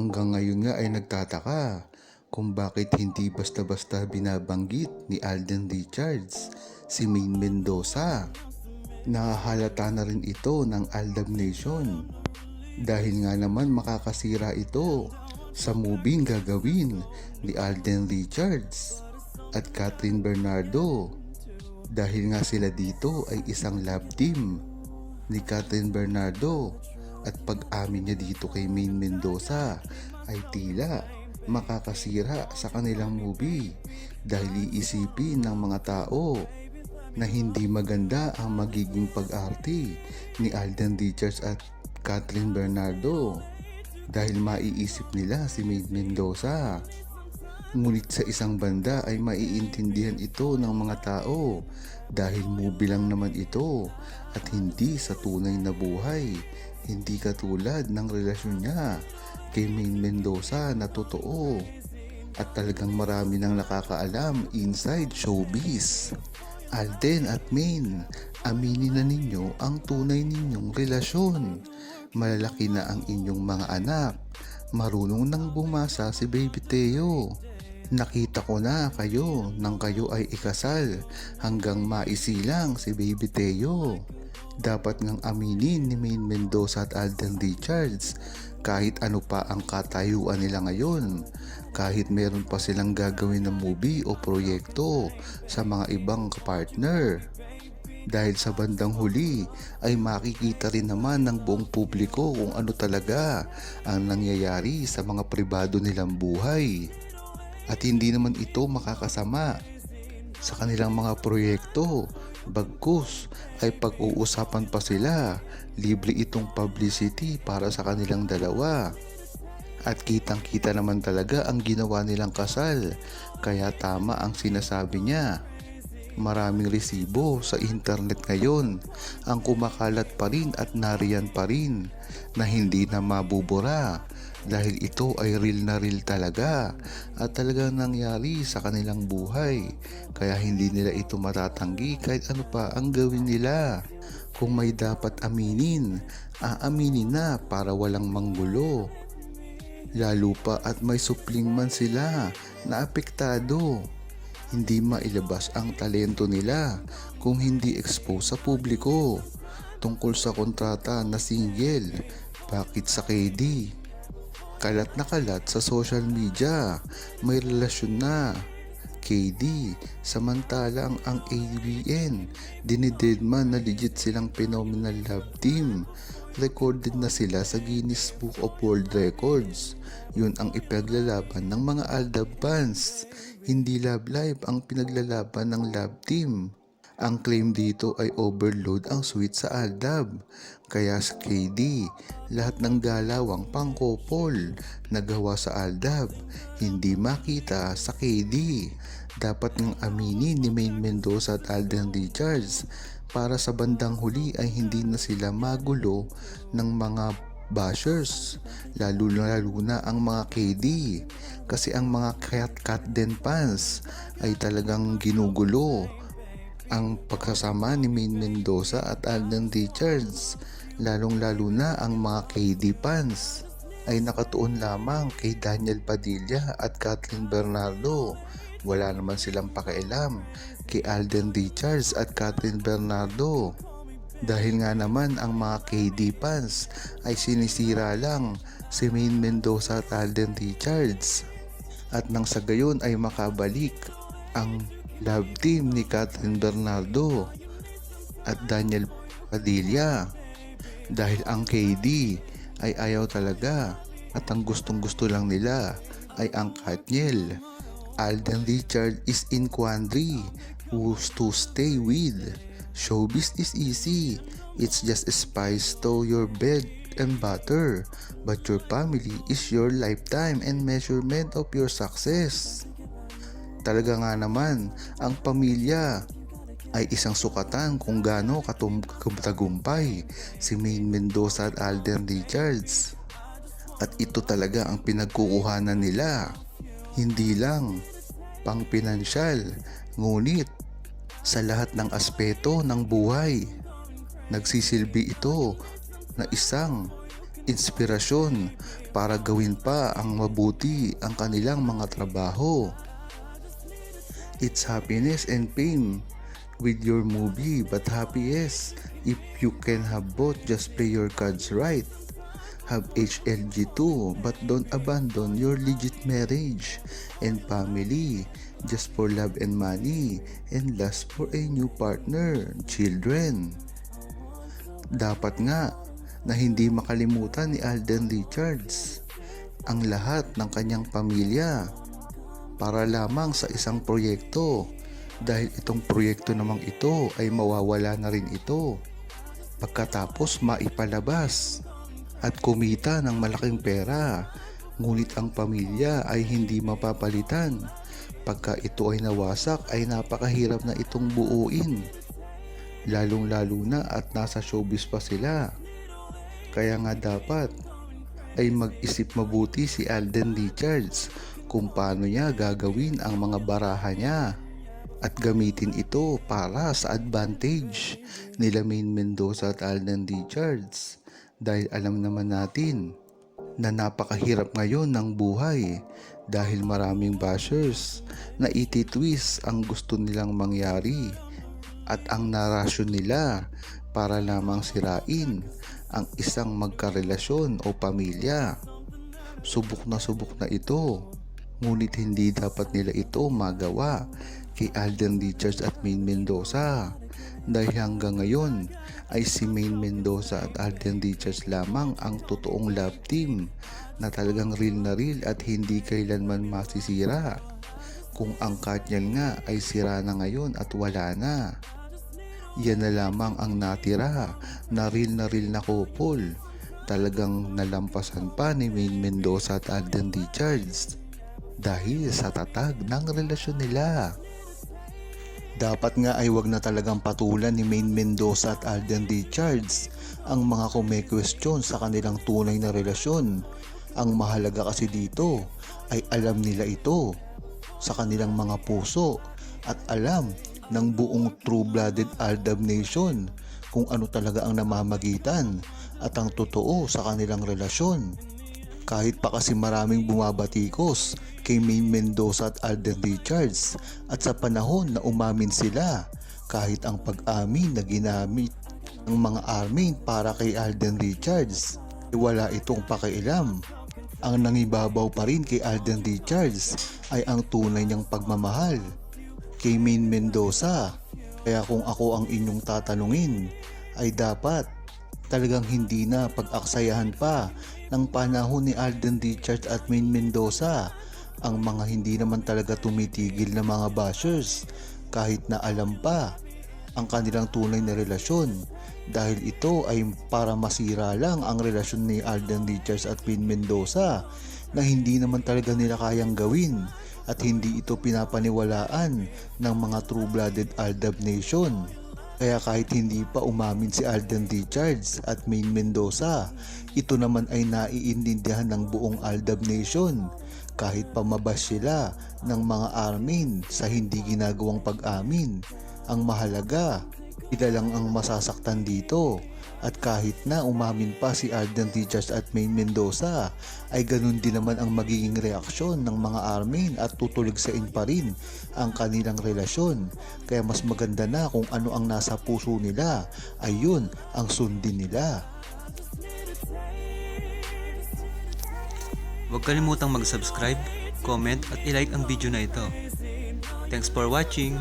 Hanggang ngayon nga ay nagtataka kung bakit hindi basta-basta binabanggit ni Alden Richards si Maine Mendoza. Nahahalata na rin ito ng Aldab Nation. Dahil nga naman makakasira ito sa moving gagawin ni Alden Richards at Catherine Bernardo. Dahil nga sila dito ay isang love team ni Catherine Bernardo at pag-amin niya dito kay Maine Mendoza ay tila makakasira sa kanilang movie dahil iisipin ng mga tao na hindi maganda ang magiging pag-arte ni Alden Richards at Catherine Bernardo dahil maiisip nila si Maine Mendoza. Ngunit sa isang banda ay maiintindihan ito ng mga tao dahil movie lang naman ito at hindi sa tunay na buhay. Hindi katulad ng relasyon niya kay Maine Mendoza na totoo at talagang marami nang nakakaalam inside showbiz. Alden at Maine, aminin na ninyo ang tunay ninyong relasyon. Malalaki na ang inyong mga anak. Marunong nang bumasa si Baby Teo. Nakita ko na kayo nang kayo ay ikasal hanggang maisilang si Baby Teo. Dapat ngang aminin ni Maine Mendoza at Alden Richards kahit ano pa ang katayuan nila ngayon, kahit meron pa silang gagawin na movie o proyekto sa mga ibang kapartner. Dahil sa bandang huli ay makikita rin naman ng buong publiko kung ano talaga ang nangyayari sa mga pribado nilang buhay. At hindi naman ito makakasama sa kanilang mga proyekto. Bagkus ay pag-uusapan pa sila, libre itong publicity para sa kanilang dalawa. At kitang kita naman talaga ang ginawa nilang kasal, kaya tama ang sinasabi niya. Maraming resibo sa internet ngayon. Ang kumakalat pa rin at nariyan pa rin na hindi na mabubura dahil ito ay real na real talaga at talagang nangyari sa kanilang buhay. Kaya hindi nila ito matatanggi kahit ano pa ang gawin nila. Kung may dapat aminin aaminin na para walang manggulo. Lalo pa at may supling man sila na apektado hindi mailabas ang talento nila kung hindi expose sa publiko tungkol sa kontrata na single bakit sa KD Kalat na kalat sa social media, may relasyon na. KD, samantalang ang ABN, dinidedman na legit silang phenomenal love team. Recorded na sila sa Guinness Book of World Records. Yun ang ipaglalaban ng mga Aldab fans. Hindi love life ang pinaglalaban ng love team. Ang claim dito ay overload ang suite sa Aldab. Kaya sa KD, lahat ng galawang pangkopol na gawa sa Aldab, hindi makita sa KD. Dapat ng aminin ni Maine Mendoza at Alden Richards para sa bandang huli ay hindi na sila magulo ng mga bashers, lalo lalo na ang mga KD. Kasi ang mga cat cat den fans ay talagang ginugulo ang pagsasama ni Maine Mendoza at Alden Richards, lalong-lalo na ang mga KD fans, ay nakatuon lamang kay Daniel Padilla at Kathleen Bernardo. Wala naman silang pakialam kay Alden Richards at Kathleen Bernardo. Dahil nga naman ang mga KD fans ay sinisira lang si Maine Mendoza at Alden Richards. At nang sa gayon ay makabalik ang love team ni Catherine Bernardo at Daniel Padilla dahil ang KD ay ayaw talaga at ang gustong gusto lang nila ay ang Katniel. Alden Richard is in quandary who's to stay with. Showbiz is easy. It's just a spice to your bed and butter. But your family is your lifetime and measurement of your success. Talaga nga naman, ang pamilya ay isang sukatan kung gaano katagumpay si Maine Mendoza at Alden Richards. At ito talaga ang pinagkukuhanan nila. Hindi lang pang pinansyal, ngunit sa lahat ng aspeto ng buhay. Nagsisilbi ito na isang inspirasyon para gawin pa ang mabuti ang kanilang mga trabaho. It's happiness and pain with your movie but happiest if you can have both just play your cards right. Have HLG too but don't abandon your legit marriage and family. Just for love and money and lust for a new partner, children. Dapat nga na hindi makalimutan ni Alden Richards ang lahat ng kanyang pamilya para lamang sa isang proyekto. Dahil itong proyekto namang ito ay mawawala na rin ito. Pagkatapos maipalabas at kumita ng malaking pera. Ngunit ang pamilya ay hindi mapapalitan. Pagka ito ay nawasak ay napakahirap na itong buuin. Lalong lalo na at nasa showbiz pa sila. Kaya nga dapat ay mag-isip mabuti si Alden Richards kung paano niya gagawin ang mga baraha niya at gamitin ito para sa advantage nila Main Mendoza at Alden Richards dahil alam naman natin na napakahirap ngayon ng buhay dahil maraming bashers na ititwist ang gusto nilang mangyari at ang narasyon nila para lamang sirain ang isang magkarelasyon o pamilya. Subok na subok na ito, ngunit hindi dapat nila ito magawa kay Alden Richards at Main Mendoza dahil hanggang ngayon ay si Main Mendoza at Alden Richards lamang ang totoong love team na talagang real na real at hindi kailanman masisira kung ang Katniel nga ay sira na ngayon at wala na. Yan na lamang ang natira na real na real na couple. Talagang nalampasan pa ni Main Mendoza at Alden Richards dahil sa tatag ng relasyon nila. Dapat nga ay wag na talagang patulan ni Main Mendoza at Alden Richards ang mga kume-question sa kanilang tunay na relasyon. Ang mahalaga kasi dito ay alam nila ito sa kanilang mga puso at alam ng buong true-blooded Aldab Nation kung ano talaga ang namamagitan at ang totoo sa kanilang relasyon. Kahit pa kasi maraming bumabatikos kay Main Mendoza at Alden Richards at sa panahon na umamin sila kahit ang pag-amin na ginamit ng mga army para kay Alden Richards ay wala itong pakialam. Ang nangibabaw pa rin kay Alden Richards ay ang tunay niyang pagmamahal kay Main Mendoza. Kaya kung ako ang inyong tatanungin, ay dapat talagang hindi na pag-aksayahan pa ng panahon ni Alden Richards at Main Mendoza ang mga hindi naman talaga tumitigil na mga bashers kahit na alam pa ang kanilang tunay na relasyon dahil ito ay para masira lang ang relasyon ni Alden Richards at Main Mendoza na hindi naman talaga nila kayang gawin at hindi ito pinapaniwalaan ng mga true-blooded Aldab Nation. Kaya kahit hindi pa umamin si Alden Richards at Main Mendoza, ito naman ay naiintindihan ng buong Aldab Nation kahit pa mabash sila ng mga armin sa hindi ginagawang pag-amin. Ang mahalaga, sila lang ang masasaktan dito at kahit na umamin pa si Alden Richards at Main Mendoza, ay ganun din naman ang magiging reaksyon ng mga Armin at tutuligsain pa rin ang kanilang relasyon. Kaya mas maganda na kung ano ang nasa puso nila, ay yun ang sundin nila. Huwag kalimutang mag-subscribe, comment at ilike ang video na ito. Thanks for watching!